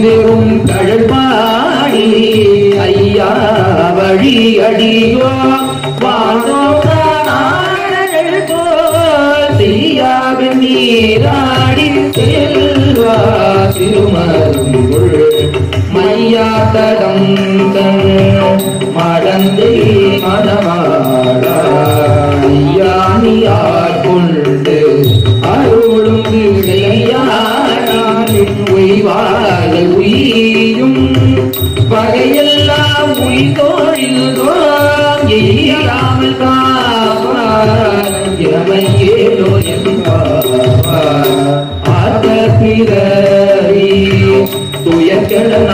ஐந்தெரும் கழல்பாடி ஐயா வழி அடியோ வானோர்கள் போல் செய்யாவின் நீராடி செல்வா திருமருள். மையா தடம் தன் மடந்தை மணவாழியானியார் கொண்டு விளையாடின் உயிரும். பகையெல்லாம் உயிர்தோழில் எய்யாமல் காப்பார். இளமையேலோ என்பார். ஆத்த பிறவி துயர்கட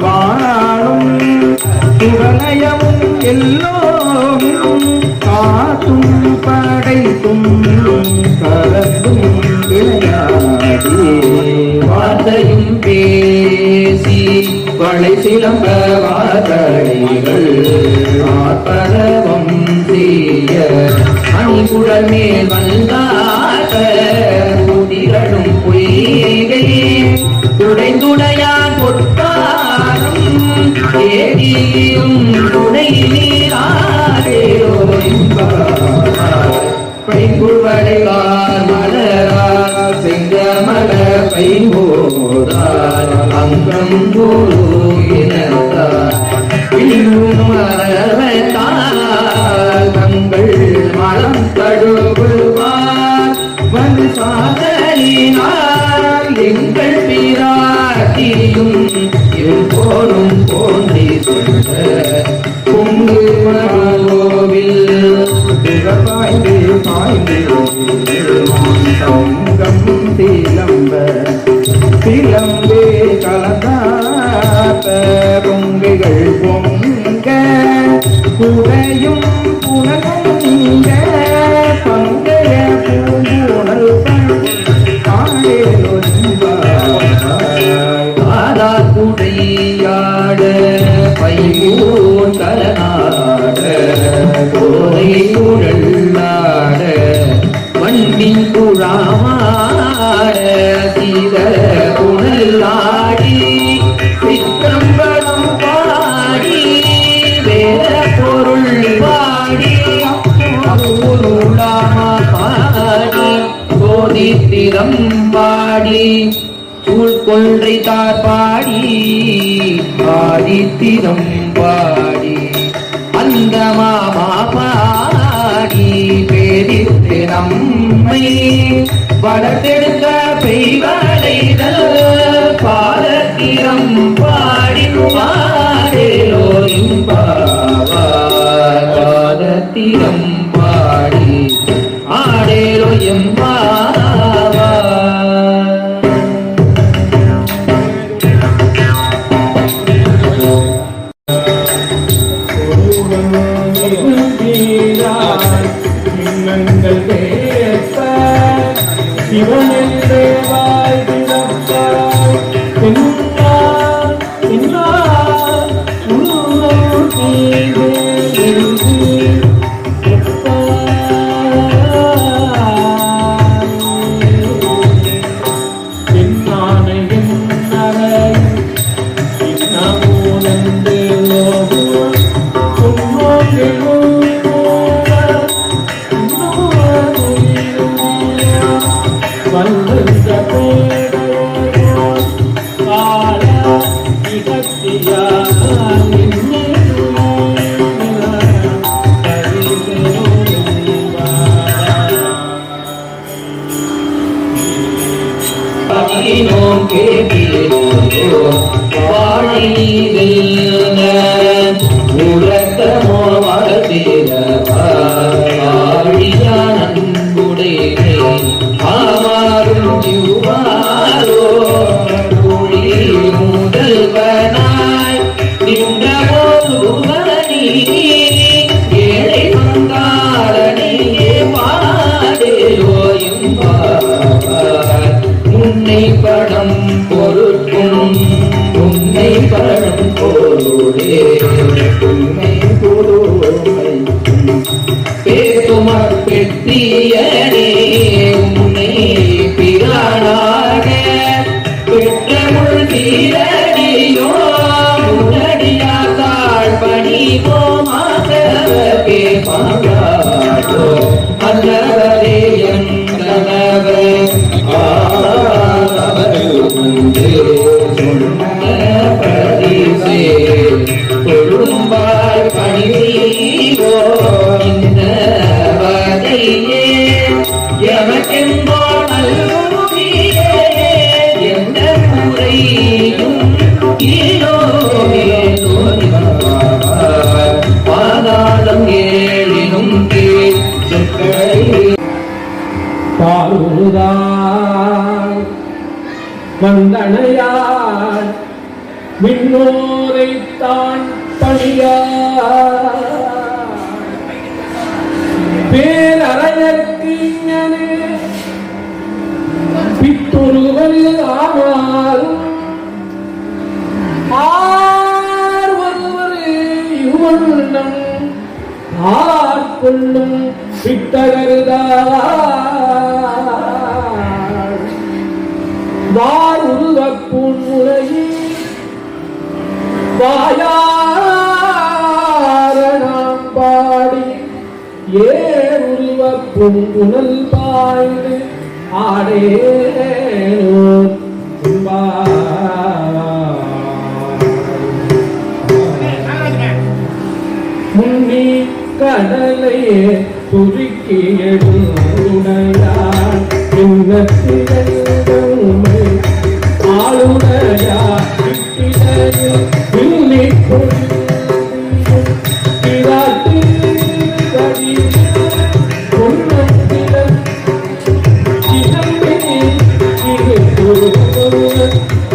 வாழும் சுகலயமும் எல்லோரும் காத்தும் படைத்தும் கலந்தும் விளையாடி வார்த்தையும் பேசி வளை சிலம்ப வார்த்தைகள் ஆர்ப்பரவம் செய்ய. அணிகுழல் மேல் வந்தாக உதிரடும் பொய்கை. துடைந்துடையான் பொற்பாரம் ஏடியும் துணை நீரா பைங்குவடைவார் மலரார் செங்கமல பைங்கோதார் அங்கம் குரு கொன்றை தார் பாடி ஆதித்திரம் பாடி. அந்த மாமா பாடி பேரித்து நம்மை வளர்த்தெடுக்க பெய்வார். சிவனென்றே வாழ்ந்திடப்பாய் Yeah. விண்ணோரைத்தான் பணியார். பேரறையற்கு இங்கனே பித்தொருவல் ஆனால் ஆர் ஒருவர் இவ்வண்ணம் ஆர் கொள்ளும் விட்டகருதார். வார் உருவப்புன் உலகில் வாயாரணம் பாடி ஏ உருவ பூங்குணல் பாய்ந்து ஆடே முன்னி கடலையே துருக்கி எடுடையார் இன்னத்தினை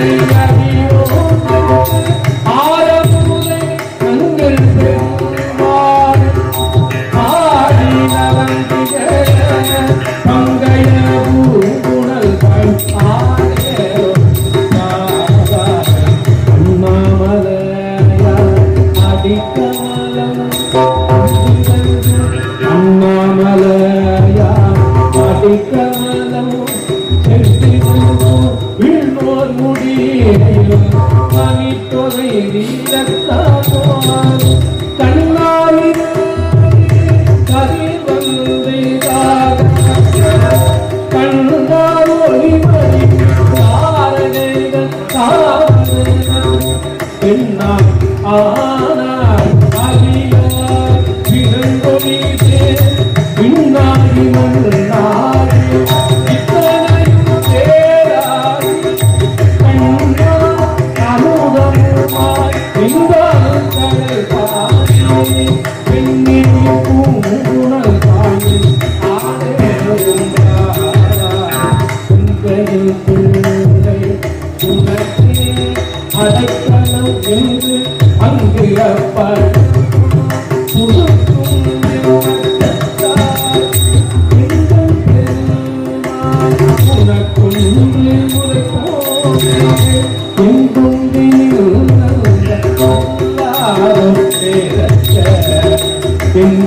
Hare முடியும் பனித்தொலை நீரத்தால் கண்ணாவில்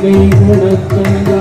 கை உணர்த்தும்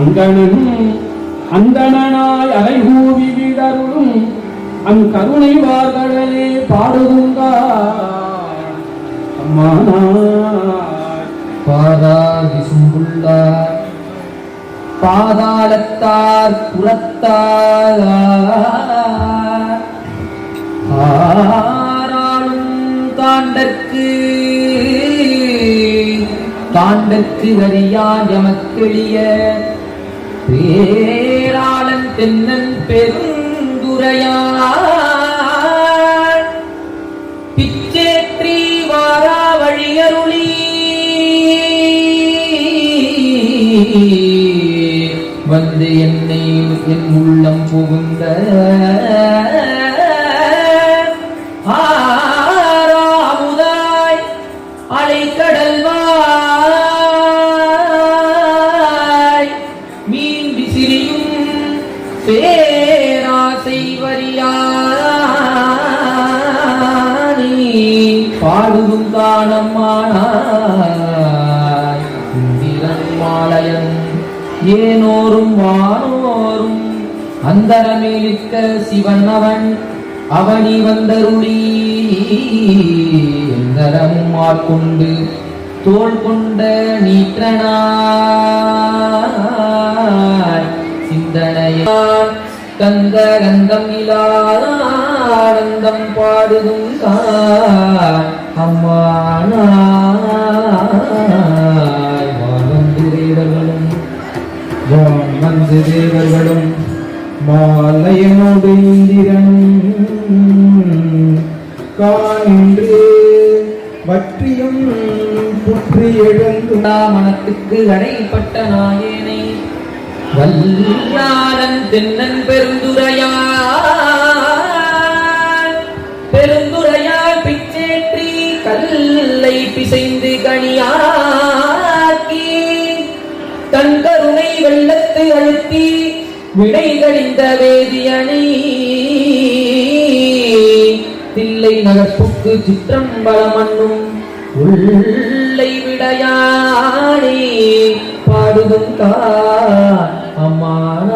அங்கணன் அந்தணனாய் அலைகூவி விடருளும் அங் கருணை வார்களே பாடுதுங்கா பாதாதி சுங்குள்ளார் பாதாளத்தார் புறத்தார். ஆராளும் தாண்டற்கு காண்டற்கு வரியான் எமக்கெளிய பேராளன் தென்னன் பெருந்துரையான் பிச்சேற்றி வாரா வழியருளி வந்து என்னை என் உள்ளம் புகுந்த மீன் விசிறியும் பேராசை வரியானி. பாடுதும் காணமானாய் இந்திரன் மாலயன் ஏனோரும் வானோரும் அந்தரமேலிக்க சிவன் அவன் அவனி வந்தருளி. எந்தரமும் ஆட்கொண்டு தோல் கொண்ட நீற்றனாய் சிந்தனையான் கந்த கந்தம் இலானந்தம் பாடுதும் தான் அம்மானாய். வாழ்ந்து தேவர்களும் வந்து தேவர்களும் மாலையனோடு இந்திரனும் காணின்று பற்றியும் புற்றி எழுந்துடா மனத்துக்கு அடைப்பட்ட நாயேனை. வல்லாளன் தென்னன் பெருந்துரையார் பெருந்துரையார் பிச்சேற்றி கல்லை பிசைந்து கனியாக்கி. தன் கருணை வெள்ளத்து அழுத்தி விடை கடிந்த வேதியணி தில்லை நகர்ப்புக்கு சிற்றம்பலம் மண்ணும் உள்ள விடையானே பாடுதும் தான் அம்மானாய்.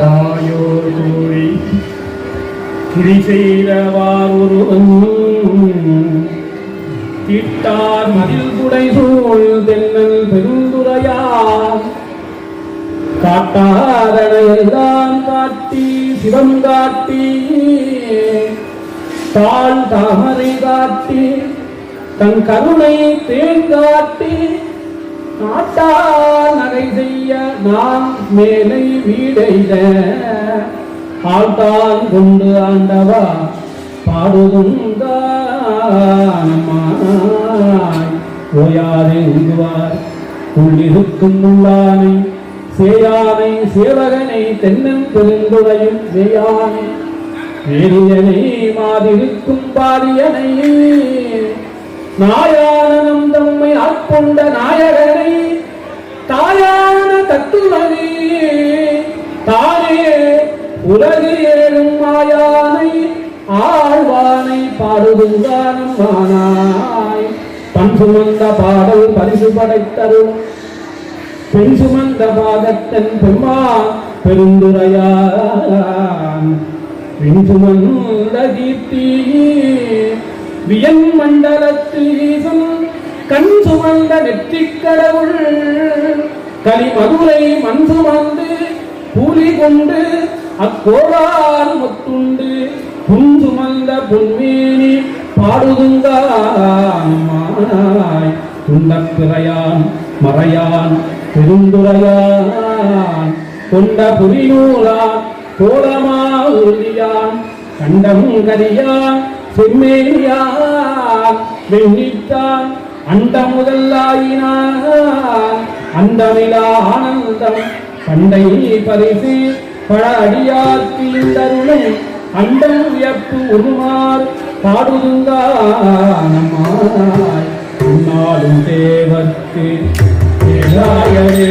தாயோர் கூறி திரி செய்தவார் ஒரு திட்டார் மதில் குடை சூழ் தென்னல் பெருந்துரையார். காட்டாதனையெல்லாம் காட்டி சிவம் காட்டி. தாழ் தாமரை காட்டி தன் கருணை தேன் காட்டி நாட்டா நகை செய்ய நான் மேலை வீடைத ஆழ்தான் கொண்டு ஆண்டவா பாடுதுங்காய் ஓயாதே உள்ளிருக்கும் உள்ளானை சேயானை சேவகனை தென்னன் பெருந்துடையும் சேயானை வேரியனை மாதிருக்கும் பாரியனை நாயானனம் தம்மை ஆட்கொண்ட நாயகனை தாயான தத்துவனை. தானே உலகு ஏழும் மாயானை ஆழ்வானை பாடுதுங்கானம் ஆனாய் பண் சுமந்த பாடல் பரிசு படைத்தரும். பெண் சுமந்த பாகத்தன் பெம்மா பெருந்துரையான். வியன் மண்டலத்து வீசும் கண் சுமந்த நெற்றிக் கடவுள் கலி மதுரை மண் சுமந்து புலி கொண்டு அக்கோடால் முத்துண்டு புன் சுமந்த பொன்மேனி பாடுதுங்காய் துண்டப்பிறையான் மறையான் பெருந்துரையான் கொண்ட புரியூரான் கோலமா ஊர்தியா கண்டம் கரியா செம்மேரியா வெண்ணித்தா அந்த முதல்லாயினா அந்தமிலா ஆனந்தம் பண்டை பரிசு பழடியாத்தீந்தருணை அண்டம் வியப்பு உருமார் பாடுதுந்தானமாய் உன்னாலும் தேவத்து தேவாயவே